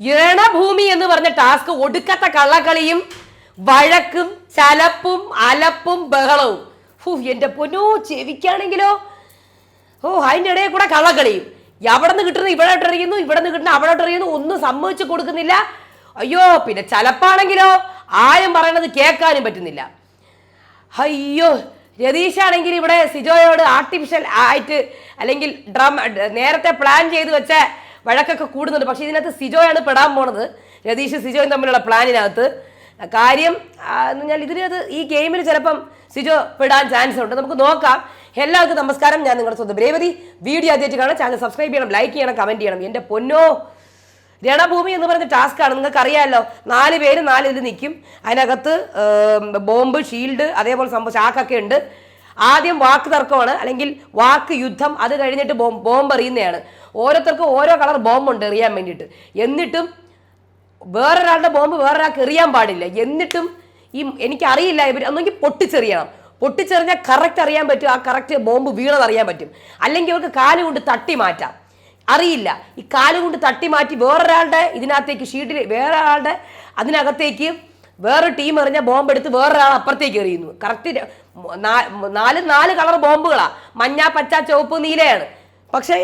രണഭൂമി എന്ന് പറഞ്ഞ ടാസ്ക് ഒടുക്കത്തെ കള്ളക്കളിയും വഴക്കും ചലപ്പും അലപ്പും ബഹളവും. ഹൂ എന്റെ പൊന്നോ ചെവിക്കാണെങ്കിലോ? ഓ അതിന്റെ ഇടയിൽ കൂടെ കള്ളക്കളിയും അവിടെ നിന്ന് കിട്ടുന്ന ഇവിടെ എറിയുന്നു ഇവിടെ നിന്ന് കിട്ടുന്ന അവിടെ എറിയുന്നു ഒന്നും സമ്മതിച്ചു കൊടുക്കുന്നില്ല. അയ്യോ പിന്നെ ചലപ്പാണെങ്കിലോ? ആരും പറയണത് കേൾക്കാനും പറ്റുന്നില്ല. അയ്യോ രതീഷാണെങ്കിൽ ഇവിടെ സിജോയോട് ആർട്ടിഫിഷ്യൽ ആയിട്ട് അല്ലെങ്കിൽ ഡ്രം നേരത്തെ പ്ലാൻ ചെയ്ത് വെച്ച വഴക്കൊക്കെ കൂടുന്നുണ്ട്. പക്ഷേ ഇതിനകത്ത് സിജോയാണ് പെടാൻ പോണത്. രതീഷ് സിജോയും തമ്മിലുള്ള പ്ലാനിനകത്ത്. കാര്യം എന്ന് പറഞ്ഞാൽ ഇതിനകത്ത് ഈ ഗെയിമിൽ ചിലപ്പം സിജോ പെടാൻ ചാൻസ് ഉണ്ട്. നമുക്ക് നോക്കാം. എല്ലാവർക്കും നമസ്കാരം. ഞാൻ നിങ്ങളുടെ സ്വന്തം രേവതി. വീഡിയോ ആദ്യമായിട്ട് കാണാം ചാനൽ സബ്സ്ക്രൈബ് ചെയ്യണം ലൈക്ക് ചെയ്യണം കമന്റ് ചെയ്യണം. എന്റെ പൊന്നോ രണഭൂമി എന്ന് പറഞ്ഞ ടാസ്ക്കാണ് നിങ്ങൾക്ക് അറിയാമല്ലോ നാല് പേര് നാല് ഇത് നിൽക്കും. അതിനകത്ത് ബോംബ് ഷീൽഡ് അതേപോലെ സംഭവം ചാക്കൊക്കെ ഉണ്ട്. ആദ്യം വാക്ക് തർക്കമാണ് അല്ലെങ്കിൽ വാക്ക് യുദ്ധം അത് കഴിഞ്ഞിട്ട് ബോംബ് ബോംബ് എറിയുന്നതാണ്. ഓരോരുത്തർക്കും ഓരോ കളർ ബോംബ് ഉണ്ട് എറിയാൻ വേണ്ടിയിട്ട്. എന്നിട്ടും വേറൊരാളുടെ ബോംബ് വേറൊരാൾക്ക് എറിയാൻ പാടില്ല. എന്നിട്ടും ഈ എനിക്കറിയില്ല ഇവർ ഒന്നെങ്കിൽ പൊട്ടിച്ചെറിയണം. പൊട്ടിച്ചെറിഞ്ഞാൽ കറക്റ്റ് അറിയാൻ പറ്റും ആ കറക്റ്റ് ബോംബ് വീണത് അറിയാൻ പറ്റും. അല്ലെങ്കിൽ അവർക്ക് കാൽ കൊണ്ട് തട്ടി മാറ്റാം. അറിയില്ല. ഈ കാൽ കൊണ്ട് തട്ടി മാറ്റി വേറൊരാളുടെ ഇതിനകത്തേക്ക് ഷീട്ടിൽ വേറെ ആളുടെ അതിനകത്തേക്ക് വേറെ ടീം എറിഞ്ഞ ബോംബ് എടുത്ത് വേറൊരാൾ അപ്പുറത്തേക്ക് എറിയുന്നു. കറക്റ്റ് നാല് നാല് കളർ ബോംബുകളാ മഞ്ഞ പച്ച ചുവപ്പ് നീലയാണ്. പക്ഷേ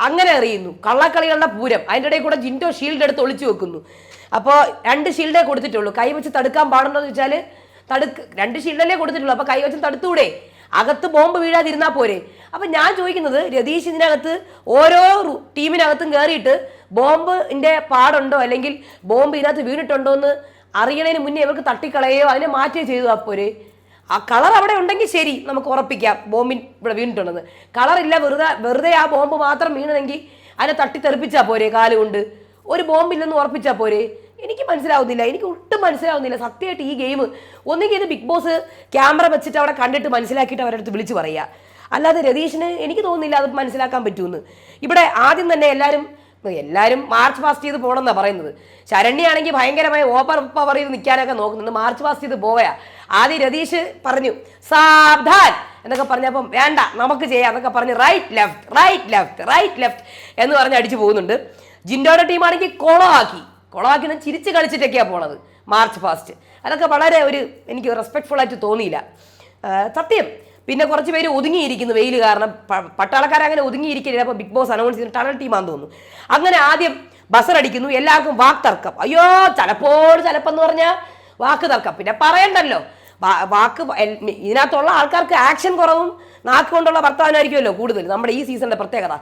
അങ്ങനെ എറിയുന്നു. കള്ളക്കളികളുടെ പൂരം. അതിന്റെ ഇടയിൽ കൂടെ ജിൻഡോ ഷീൽഡ് എടുത്ത് ഒളിച്ചു വെക്കുന്നു. അപ്പോൾ രണ്ട് ഷീൽഡേ കൊടുത്തിട്ടുള്ളൂ. കൈ വെച്ച് തടുക്കാൻ പാടുണ്ടോ വെച്ചാൽ തടുക്ക് രണ്ട് ഷീൽഡല്ലേ കൊടുത്തിട്ടുള്ളൂ. അപ്പോൾ കൈ വെച്ച് തടുത്തൂടെ. അകത്ത് ബോംബ് വീഴാതിരുന്നാൽ പോരെ. അപ്പം ഞാൻ ചോദിക്കുന്നത് രതീഷ് ഇതിനകത്ത് ഓരോ ടീമിനകത്തും കയറിയിട്ട് ബോംബിന്റെ പാടുണ്ടോ? അല്ലെങ്കിൽ ബോംബ് ഇതിനകത്ത് വീണിട്ടുണ്ടോ എന്ന് അറിയണതിന് മുന്നേ ഇവർക്ക് തട്ടിക്കളയോ അതിനെ മാറ്റുകയോ ചെയ്തു അപ്പോര് ആ കളർ അവിടെ ഉണ്ടെങ്കിൽ ശരി നമുക്ക് ഉറപ്പിക്കാം. ബോംബിൻ ഇവിടെ വീണിട്ടുണ്ടെന്ന് കളറില്ല വെറുതെ വെറുതെ ആ ബോംബ് മാത്രം വീണതെങ്കിൽ അതിനെ തട്ടിത്തെറിപ്പിച്ചാൽ പോരെ കാലുകൊണ്ട് ഒരു ബോംബില്ലെന്ന് ഉറപ്പിച്ചാൽ പോരെ. എനിക്ക് മനസ്സിലാവുന്നില്ല എനിക്ക് ഒട്ടും മനസ്സിലാവുന്നില്ല. സത്യമായിട്ട് ഈ ഗെയിം ഒന്നുകിൽ ഇത് ബിഗ് ബോസ് ക്യാമറ വെച്ചിട്ട് അവിടെ കണ്ടിട്ട് മനസ്സിലാക്കിയിട്ട് അവരുടെ അടുത്ത് വിളിച്ച് പറയുക അല്ലാതെ രതീഷിന് എനിക്ക് തോന്നുന്നില്ല അത് മനസ്സിലാക്കാൻ പറ്റുമെന്ന് ഇവിടെ ആദ്യം തന്നെ എല്ലാവരും എല്ലാവരും മാർച്ച് പാസ്റ്റ് ചെയ്ത് പോകണമെന്നാണ് പറയുന്നത്. ശരണ്യാണെങ്കിൽ ഭയങ്കരമായി ഓപ്പർ പവർ ചെയ്ത് നിൽക്കാനൊക്കെ നോക്കുന്നുണ്ട്. മാർച്ച് പാസ്റ്റ് ചെയ്ത് പോയാ ആദ്യം രതീഷ് പറഞ്ഞു സാവധാൻ എന്നൊക്കെ പറഞ്ഞപ്പം വേണ്ട നമുക്ക് ചെയ്യാം എന്നൊക്കെ പറഞ്ഞ് right left right left right left എന്ന് പറഞ്ഞ് അടിച്ചു പോകുന്നുണ്ട്. ജിൻഡോയുടെ ടീമാണെങ്കിൽ കുളമാക്കി കുളമാക്കി ഞാൻ ചിരിച്ച് കളിച്ചിട്ടൊക്കെയാണ് പോണത് മാർച്ച് പാസ്റ്റ്. അതൊക്കെ വളരെ ഒരു എനിക്ക് റെസ്പെക്ട്ഫുൾ ആയിട്ട് തോന്നിയില്ല. സത്യം പിന്നെ കുറച്ച് പേര് ഒതുങ്ങിയിരിക്കുന്നു വെയിൽ കാരണം പ- പട്ടാളക്കാർ അങ്ങനെ ഒതുങ്ങിയിരിക്കില്ല അപ്പോൾ ബിഗ് ബോസ് അനൗൺസ് ചെയ്യുന്ന ടണൽ ടീമാന്ന് തോന്നുന്നു. അങ്ങനെ ആദ്യം ബസർ അടിക്കുന്നു. എല്ലാവർക്കും വാക്ക് തർക്കം. അയ്യോ ചിലപ്പോൾ ചിലപ്പെന്ന് പറഞ്ഞാൽ വാക്ക് തർക്കം. പിന്നെ പറയണ്ടല്ലോ. വാക്ക് ഇതിനകത്തുള്ള ആൾക്കാർക്ക് ആക്ഷൻ കുറവും നാക്ക് കൊണ്ടുള്ള വർത്തമാനമായിരിക്കുമല്ലോ കൂടുതൽ നമ്മുടെ ഈ സീസണിന്റെ പ്രത്യേകത.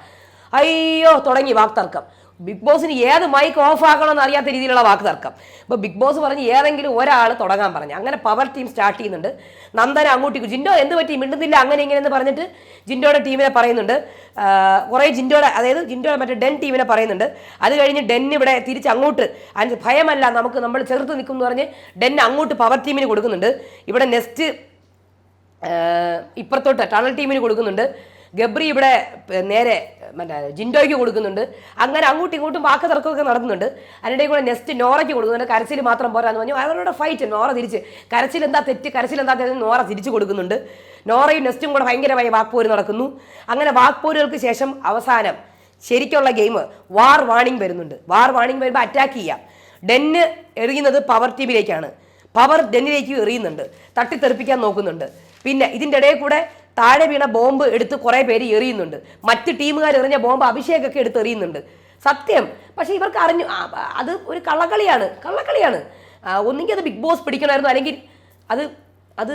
അയ്യോ തുടങ്ങി വാക്ക് തർക്കം. ബിഗ് ബോസിന് ഏത് മൈക്ക് ഓഫ് ആക്കണമെന്ന് അറിയാത്ത രീതിയിലുള്ള വാക്ക് തർക്കം. അപ്പോൾ ബിഗ് ബോസ് പറഞ്ഞ് ഏതെങ്കിലും ഒരാൾ തുടങ്ങാൻ പറഞ്ഞു. അങ്ങനെ പവർ ടീം സ്റ്റാർട്ട് ചെയ്യുന്നുണ്ട്. നന്ദന അങ്ങോട്ടേക്ക് ജിൻഡോ എന്ത് പറ്റി? മിണ്ടുന്നില്ല അങ്ങനെ ഇങ്ങനെ എന്ന് പറഞ്ഞിട്ട് ജിൻഡോയുടെ ടീമിനെ പറയുന്നുണ്ട്. കുറേ ജിൻഡോയുടെ അതായത് ജിൻഡോയുടെ മറ്റേ ഡെൻ ടീമിനെ പറയുന്നുണ്ട്. അത് കഴിഞ്ഞ് ഡെൻ ഇവിടെ തിരിച്ച് അങ്ങോട്ട് അതിന് ഭയമല്ല നമുക്ക് നമ്മൾ ചെറുത്ത് നിൽക്കും എന്ന് പറഞ്ഞ് ഡെൻ അങ്ങോട്ട് പവർ ടീമിന് കൊടുക്കുന്നുണ്ട്. ഇവിടെ നെക്സ്റ്റ് ഇപ്പുറത്തോട്ട് ടണൽ ടീമിന് കൊടുക്കുന്നുണ്ട്. ഗബ്രി ഇവിടെ നേരെ മറ്റേ ജിൻഡോയ്ക്ക് കൊടുക്കുന്നുണ്ട്. അങ്ങനെ അങ്ങോട്ടും ഇങ്ങോട്ടും വാക്ക് തർക്കമൊക്കെ നടത്തുന്നുണ്ട് അതിനിടയിൽ കൂടെ നെസ്റ്റ് നോറയ്ക്ക് കൊടുക്കുന്നുണ്ട് കരച്ചിൽ മാത്രം പോരാന്ന് പറഞ്ഞു. അവരുടെ ഫൈറ്റ് നോറ തിരിച്ച്. കരച്ചിൽ എന്താ തെറ്റ്? കരച്ചിൽ എന്താ തെറ്റ് നോറ തിരിച്ച് കൊടുക്കുന്നുണ്ട്. നോറയും നെസ്റ്റും കൂടെ ഭയങ്കരമായി വാക്പോര് നടക്കുന്നു. അങ്ങനെ വാക്പോരുകൾക്ക് ശേഷം അവസാനം ശരിക്കുള്ള ഗെയിം വാർ വാണിംഗ് വരുന്നുണ്ട്. വാർ വാണിംഗ് വരുമ്പോൾ അറ്റാക്ക് ചെയ്യാം. ഡെന്ന് എറിയുന്നത് പവർ ടീമിലേക്കാണ് പവർ ഡെന്നിലേക്ക് എറിയുന്നുണ്ട്. തട്ടിത്തെറിപ്പിക്കാൻ നോക്കുന്നുണ്ട്. പിന്നെ ഇതിന്റെ ഇടയിൽ കൂടെ താഴെ വീണ ബോംബ് എടുത്ത് കുറേ പേര് എറിയുന്നുണ്ട്. മറ്റ് ടീമുകാർ എറിഞ്ഞ ബോംബ് അഭിഷേകൊക്കെ എടുത്ത് എറിയുന്നുണ്ട്. സത്യം. പക്ഷേ ഇവർക്ക് അറിഞ്ഞു. അത് ഒരു കള്ളക്കളിയാണ്. കള്ളക്കളിയാണ്. ഒന്നുകിൽ അത് ബിഗ് ബോസ് പിടിക്കണമായിരുന്നു. അല്ലെങ്കിൽ അത് അത്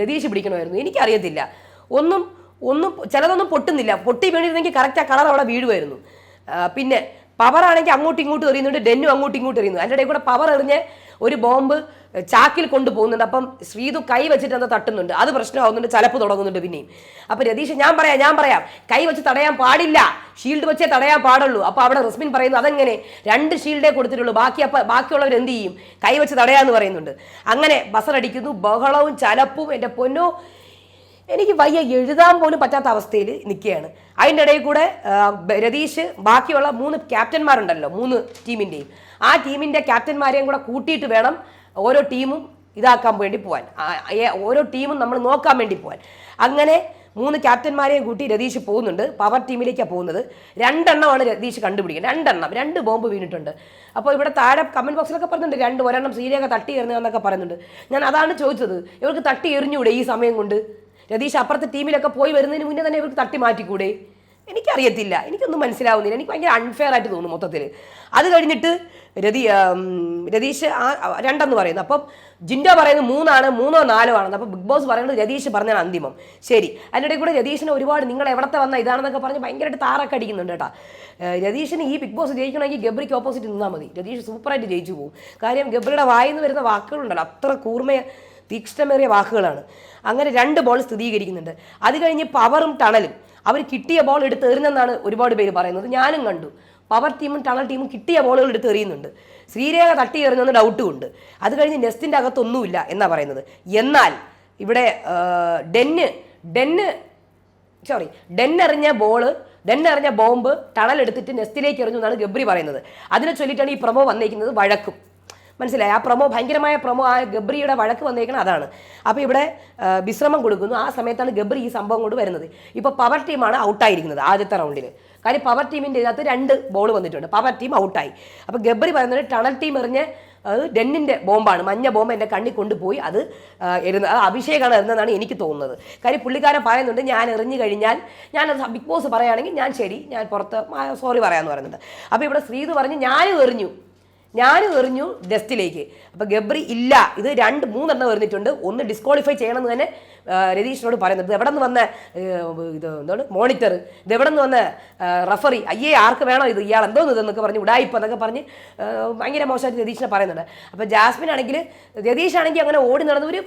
രതീഷ് പിടിക്കണമായിരുന്നു. എനിക്കറിയത്തില്ല. ഒന്നും ഒന്നും ചിലതൊന്നും പൊട്ടുന്നില്ല. പൊട്ടി വീണിരുന്നെങ്കിൽ കറക്റ്റ് ആ കളർ അവിടെ വീഴുമായിരുന്നു. പിന്നെ പവർ ആണെങ്കിൽ അങ്ങോട്ടും ഇങ്ങോട്ടും എറിയുന്നുണ്ട്. ഡെന്നും അങ്ങോട്ടും ഇങ്ങോട്ടും എറിയുന്നു. അതിന്റെ ഇടയിൽ കൂടെ പവർ എറിഞ്ഞ് ഒരു ബോംബ് ചാക്കിൽ കൊണ്ടുപോകുന്നുണ്ട്. അപ്പം ശ്രീതു കൈ വെച്ചിട്ട് എന്താ തട്ടുന്നുണ്ട്. അത് പ്രശ്നമാവുന്നുണ്ട്. ചലപ്പ് തുടങ്ങുന്നുണ്ട് പിന്നെയും. അപ്പം രതീഷ് ഞാൻ പറയാം ഞാൻ പറയാം. കൈ വെച്ച് തടയാൻ പാടില്ല. ഷീൽഡ് വെച്ചേ തടയാൻ പാടുള്ളൂ. അപ്പോൾ അവിടെ റസ്മിൻ പറയുന്നു അതെങ്ങനെ? രണ്ട് ഷീൽഡേ കൊടുത്തിട്ടുള്ളൂ. ബാക്കി അപ്പം ബാക്കിയുള്ളവർ എന്ത് ചെയ്യും? കൈ വെച്ച് തടയാന്ന് പറയുന്നുണ്ട്. അങ്ങനെ ബസറടിക്കുന്നു. ബഹളവും ചലപ്പും. എന്റെ പൊന്നോ എനിക്ക് വയ്യ എഴുതാൻ പോലും പറ്റാത്ത അവസ്ഥയിൽ നിൽക്കുകയാണ്. അതിന്റെ ഇടയിൽ കൂടെ രതീഷ് ബാക്കിയുള്ള മൂന്ന് ക്യാപ്റ്റന്മാരുണ്ടല്ലോ മൂന്ന് ടീമിന്റെയും. ആ ടീമിന്റെ ക്യാപ്റ്റന്മാരെയും കൂടെ കൂട്ടിയിട്ട് വേണം ഓരോ ടീമും ഇതാക്കാൻ വേണ്ടി പോകാൻ ഓരോ ടീമും നമ്മൾ നോക്കാൻ വേണ്ടി പോകാൻ അങ്ങനെ മൂന്ന് ക്യാപ്റ്റന്മാരെയും കൂട്ടി രതീഷ് പോകുന്നുണ്ട് പവർ ടീമിലേക്കാണ് പോകുന്നത്. രണ്ടെണ്ണമാണ് രതീഷ് കണ്ടുപിടിക്കുന്നത്. രണ്ടെണ്ണം രണ്ട് ബോംബ് വീണിട്ടുണ്ട്. അപ്പോൾ ഇവിടെ താഴെ കമന്റ് ബോക്സിലൊക്കെ പറഞ്ഞിട്ടുണ്ട് രണ്ട് ഒരെണ്ണം സീരിയൊക്കെ തട്ടി എറിഞ്ഞതെന്നൊക്കെ പറയുന്നുണ്ട്. ഞാൻ അതാണ് ചോദിച്ചത് ഇവർക്ക് തട്ടി എറിഞ്ഞൂടെ ഈ സമയം കൊണ്ട്? രതീഷ് അപ്പുറത്തെ ടീമിലൊക്കെ പോയി വരുന്നതിന് മുന്നേ തന്നെ ഇവർക്ക് തട്ടി മാറ്റിക്കൂടെ? എനിക്കറിയത്തില്ല. എനിക്കൊന്നും മനസ്സിലാവുന്നില്ല. എനിക്ക് ഭയങ്കര അൺഫെയർ ആയിട്ട് തോന്നുന്നു മൊത്തത്തിൽ അത് കഴിഞ്ഞിട്ട് രതി രതീഷ് ആ രണ്ടെന്ന് പറയുന്നത് അപ്പം ജിൻഡോ പറയുന്നത് മൂന്നാണ് മൂന്നോ നാലോ ആണെന്ന്. അപ്പം ബിഗ് ബോസ് പറയുന്നത് രതീഷ് പറഞ്ഞാണ് അന്തിമം. ശരി. അതിനിടയിൽ കൂടെ രതീഷിനെ ഒരുപാട് നിങ്ങൾ എവിടത്തെ വന്ന ഇതാണെന്നൊക്കെ പറഞ്ഞ് ഭയങ്കരമായിട്ട് താറൊക്കെ അടിക്കുന്നുണ്ട് കേട്ടോ. രതീഷിന് ഈ ബിഗ് ബോസ് ജയിക്കണമെങ്കിൽ ഗബ്രിക്ക് ഓപ്പോസിറ്റ് നിന്നാൽ മതി. രതീഷ് സൂപ്പറായിട്ട് ജയിച്ചു പോകും. കാര്യം ഗബ്രിയുടെ വായിൽ നിന്ന് വരുന്ന വാക്കുകളുണ്ടല്ലോ. അത്ര കൂർമ്മയ തീക്ഷ്ണമേറിയ വാക്കുകളാണ്. അങ്ങനെ രണ്ട് ബോൾ സ്ഥിരീകരിക്കുന്നുണ്ട്. അത് കഴിഞ്ഞ് പവറും ടണലും അവർ കിട്ടിയ ബോൾ എടുത്ത് എറിഞ്ഞെന്നാണ് ഒരുപാട് പേര് പറയുന്നത്. ഞാനും കണ്ടു. പവർ ടീമും ടണൽ ടീമും കിട്ടിയ ബോളുകൾ എടുത്ത് എറിയുന്നുണ്ട്. ശ്രീരേഖ തട്ടി എറിഞ്ഞെന്ന് ഡൗട്ടും ഉണ്ട്. അത് കഴിഞ്ഞ് നെസ്റ്റിന്റെ അകത്തൊന്നുമില്ല എന്നാണ് പറയുന്നത്. എന്നാൽ ഇവിടെ ഡെന്ന് ഡെന്ന് സോറി ഡെന്നെറിഞ്ഞ ബോൾ ഡെന്നെറിഞ്ഞ ബോംബ് ടണൽ എടുത്തിട്ട് നെസ്റ്റിലേക്ക് എറിഞ്ഞു എന്നാണ് ഗബ്രി പറയുന്നത്. അതിനെ ചൊല്ലിയിട്ടാണ് ഈ പ്രമോ വന്നേക്കുന്നത് വഴക്കും. മനസ്സിലായി? ആ പ്രൊമോ ഭയങ്കരമായ പ്രൊമോ ആ ഗബ്രിയുടെ വഴക്ക് വന്നേക്കുന്നത് അതാണ്. അപ്പോൾ ഇവിടെ വിശ്രമം കൊടുക്കുന്നു. ആ സമയത്താണ് ഗബ്രി ഈ സംഭവം കൊണ്ട് വരുന്നത്. ഇപ്പോൾ പവർ ടീമാണ് ഔട്ടായിരിക്കുന്നത് ആദ്യത്തെ റൗണ്ടിൽ കാര്യം പവർ ടീമിന്റെ ഇതിനകത്ത് രണ്ട് ബോൾ വന്നിട്ടുണ്ട്. പവർ ടീം ഔട്ടായി അപ്പോൾ ഗബ്രി പറയുന്നത് ടണൽ ടീം എറിഞ്ഞ് അത് ഡെന്നിന്റെ ബോംബാണ്. മഞ്ഞ ബോംബ് എന്റെ കണ്ണിൽ കൊണ്ടുപോയി അത് എരുന്ന് അത് അഭിഷേകാണ് എറിഞ്ഞതെന്നാണ് എനിക്ക് തോന്നുന്നത്. കാര്യം പുള്ളിക്കാരൻ പറയുന്നുണ്ട് ഞാൻ എറിഞ്ഞു കഴിഞ്ഞാൽ ഞാൻ ബിഗ് ബോസ് പറയുകയാണെങ്കിൽ ഞാൻ ശരി ഞാൻ പുറത്ത് സോറി പറയാമെന്ന് പറയുന്നുണ്ട്. അപ്പോൾ ഇവിടെ ശ്രീത് പറഞ്ഞ് ഞാനും എറിഞ്ഞു. ഞാനും എറിഞ്ഞു ഡെസ്റ്റിലേക്ക് അപ്പോൾ ഗബ്രി ഇല്ല. ഇത് രണ്ട് മൂന്നെണ്ണം എറിഞ്ഞിട്ടുണ്ട്. ഒന്ന് ഡിസ്ക്വാളിഫൈ ചെയ്യണമെന്ന് തന്നെ രതീഷിനോട് പറയുന്നത് എവിടെ നിന്ന് വന്ന ഇത് എന്താണ് മോണിറ്റർ? ഇത് എവിടെ നിന്ന് വന്ന റഫറി? അയ്യേ ആർക്ക് വേണോ ഇത്? ഇയാൾ എന്തോന്ന് ഇതെന്നൊക്കെ പറഞ്ഞ് ഉടായിപ്പ് എന്നൊക്കെ പറഞ്ഞ് ഭയങ്കര മോശമായിട്ട് രതീഷിനെ പറയുന്നുണ്ട്. അപ്പോൾ ജാസ്മിൻ ആണെങ്കിൽ രതീഷ് ആണെങ്കിൽ അങ്ങനെ ഓടി നടന്ന ഒരു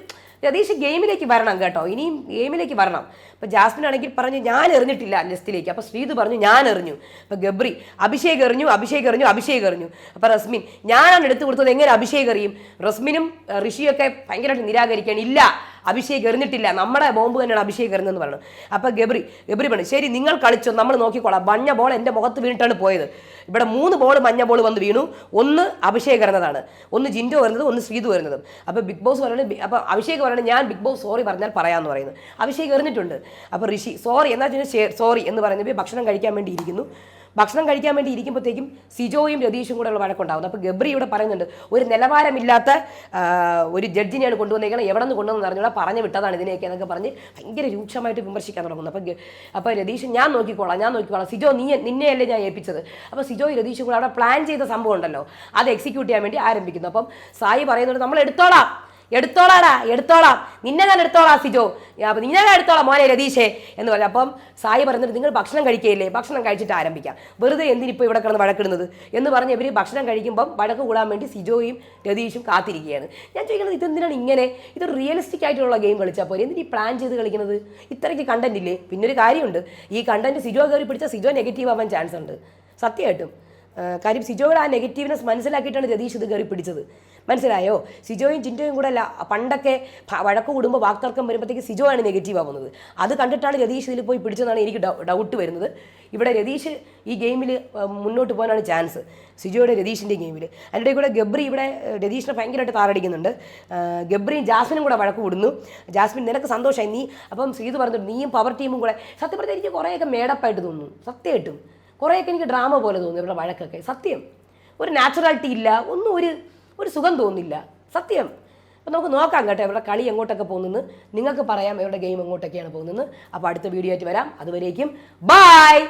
രതീഷ് ഗെയിമിലേക്ക് വരണം കേട്ടോ. ഇനിയും ഗെയിമിലേക്ക് വരണം. അപ്പോൾ ജാസ്മിൻ ആണെങ്കിൽ പറഞ്ഞു ഞാൻ എറിഞ്ഞിട്ടില്ല ലിസ്റ്റിലേക്ക്. അപ്പോൾ ശ്രീത് പറഞ്ഞു ഞാൻ എറിഞ്ഞു. അപ്പോൾ ഗബ്രി അഭിഷേക് എറിഞ്ഞു അഭിഷേക് എറിഞ്ഞു അഭിഷേക് എറിഞ്ഞു. അപ്പോൾ റസ്മിൻ ഞാനാണ് എടുത്തു കൊടുത്തത് എങ്ങനെ അഭിഷേക് എറിയും? റസ്മിനും ഋഷിയൊക്കെ ഭയങ്കരമായിട്ട് നിരാകരിക്കുകയാണ്. ഇല്ല അഭിഷേക് എറിഞ്ഞിട്ടില്ല. നമ്മുടെ ബോംബ് തന്നെയാണ് അഭിഷേക് എറിഞ്ഞെന്ന് പറഞ്ഞു അപ്പോൾ ഗബ്രി ഗബ്രി പറഞ്ഞു ശരി നിങ്ങൾ കളിച്ചോ നമ്മൾ നോക്കിക്കോളാം. മഞ്ഞ ബോൾ എന്റെ മുഖത്ത് വീണിട്ടാണ് പോയത്. ഇവിടെ മൂന്ന് ബോൾ മഞ്ഞ ബോൾ വന്ന് വീണു. ഒന്ന് അഭിഷേക് എറിഞ്ഞതാണ്. ഒന്ന് ജിൻഡോ വരുന്നത് ഒന്ന് ശ്രീതു വരുന്നതും അപ്പോൾ ബിഗ് ബോസ് പറയുന്നത് അപ്പോൾ അഭിഷേക് പറയുന്നത് ഞാൻ ബിഗ് ബോസ് സോറി പറഞ്ഞാൽ പറയാമെന്ന് പറയുന്നത് അഭിഷേക് എറിഞ്ഞിട്ടുണ്ട്. അപ്പോൾ ഋഷി സോറി എന്നാ വെച്ചാൽ സോറി എന്ന് പറയുന്നത് ഭക്ഷണം കഴിക്കാൻ വേണ്ടി ഇരിക്കുന്നു. ഭക്ഷണം കഴിക്കാൻ വേണ്ടി ഇരിക്കുമ്പോഴത്തേക്കും സിജോയും രതീഷും കൂടെ ഉള്ള വഴക്കുണ്ടാകുന്നു. അപ്പോൾ ഗബ്രി ഇവിടെ പറയുന്നുണ്ട് ഒരു നിലവാരമില്ലാത്ത ഒരു ജഡ്ജിനെയാണ് കൊണ്ടുവന്നേക്കണം. എവിടെ നിന്ന് കൊണ്ടുവന്ന് അറിഞ്ഞൂടാ. പറഞ്ഞു വിട്ടതാണ് ഇതിനെയൊക്കെ എന്നൊക്കെ പറഞ്ഞ് ഭയങ്കര രൂക്ഷമായിട്ട് വിമർശിക്കാൻ തുടങ്ങുന്നു. അപ്പോൾ അപ്പോൾ രതീഷ് ഞാൻ നോക്കിക്കോളാം ഞാൻ നോക്കിക്കോളാം. സിജോ നീ നിന്നെയല്ലേ ഞാൻ ഏൽപ്പിച്ചത്? അപ്പോൾ സിജോ രതീഷും കൂടെ അവിടെ പ്ലാൻ ചെയ്ത സംഭവം ഉണ്ടല്ലോ. അത് എക്സിക്യൂട്ട് ചെയ്യാൻ വേണ്ടി ആരംഭിക്കുന്നു. അപ്പം സായി പറയുന്നുണ്ട് നമ്മൾ എടുത്തോളാം. എടുത്തോളാടാ എടുത്തോളാം. നിന്നെ ഞാൻ എടുത്തോളാം സിജോ. അപ്പം നിന്നെ ഞാൻ എടുത്തോളാം മോനെ രതീഷേ എന്ന് പറഞ്ഞു. അപ്പം സായി പറഞ്ഞിട്ട് നിങ്ങൾ ഭക്ഷണം കഴിക്കുകയില്ലേ? ഭക്ഷണം കഴിച്ചിട്ട് ആരംഭിക്കാം. വെറുതെ എന്തിനിപ്പോൾ ഇവിടെ കിടന്ന് വഴക്കിടുന്നത്? എന്ന് പറഞ്ഞ് ഇവർ ഭക്ഷണം കഴിക്കുമ്പം വഴക്ക് കൂടാൻ വേണ്ടി സിജോയും രതീഷും കാത്തിരിക്കുകയാണ്. ഞാൻ ചോദിക്കുന്നത് ഇതെന്തിനാണ് ഇങ്ങനെ? ഇത് റിയലിസ്റ്റിക് ആയിട്ടുള്ള ഗെയിം കളിച്ചാൽ പോലെ എന്തിനീ പ്ലാൻ ചെയ്ത് കളിക്കുന്നത്? ഇത്രയ്ക്ക് കണ്ടന്റ് ഇല്ലേ? പിന്നൊരു കാര്യമുണ്ട്. ഈ കണ്ടന്റ് സിജോ കയറി പിടിച്ചാൽ സിജോ നെഗറ്റീവ് ആവാൻ ചാൻസ് ഉണ്ട്. സത്യമായിട്ടും. കാര്യം സിജോയുടെ ആ നെഗറ്റീവ്നെസ് മനസ്സിലാക്കിയിട്ടാണ് രതീഷ് ഇത് കയറി പിടിച്ചത്. മനസ്സിലായോ? സിജോയും ചിന്റോയും കൂടെ അല്ല പണ്ടൊക്കെ വഴക്ക് കൂടുമ്പോൾ വാക്തർക്കം വരുമ്പോഴത്തേക്ക് സിജോ ആണ് നെഗറ്റീവ് ആവുന്നത്. അത് കണ്ടിട്ടാണ് രതീഷ് ഇതിൽ പോയി പിടിച്ചതെന്നാണ് എനിക്ക് ഡൗട്ട് വരുന്നത്. ഇവിടെ രതീഷ് ഈ ഗെയിമിൽ മുന്നോട്ട് പോകാനാണ് ചാൻസ്. സിജോയുടെ രതീഷിന്റെ ഗെയിമിൽ അതിന്റെ കൂടെ ഗബ്രി ഇവിടെ രതീഷിനെ ഭയങ്കരമായിട്ട് താറടിക്കുന്നുണ്ട് ഗബ്രിയും ജാസ്മിനും കൂടെ വഴക്ക് കൂടുന്നു. ജാസ്മിൻ നിനക്ക് സന്തോഷമായി നീ അപ്പം ശ്രീത് പറഞ്ഞിട്ട് നീയും പവർ ടീമും കൂടെ സത്യം എനിക്ക് കുറേയൊക്കെ മേടപ്പായിട്ട് തോന്നുന്നു. സത്യമായിട്ടും. കുറേയൊക്കെ എനിക്ക് ഡ്രാമ പോലെ തോന്നി ഇവരുടെ വഴക്കൊക്കെ. സത്യം. ഒരു നാച്ചുറാലിറ്റി ഇല്ല. ഒന്നും ഒരു ഒരു സുഖം തോന്നില്ല. സത്യം. അപ്പം നമുക്ക് നോക്കാം കേട്ടോ ഇവരുടെ കളി എങ്ങോട്ടൊക്കെ പോകുന്നെന്ന്. നിങ്ങൾക്ക് പറയാം ഇവരുടെ ഗെയിം എങ്ങോട്ടൊക്കെയാണ് പോകുന്നത് അപ്പോൾ അടുത്ത വീഡിയോ ആയിട്ട് വരാം. അതുവരേക്കും ബായ്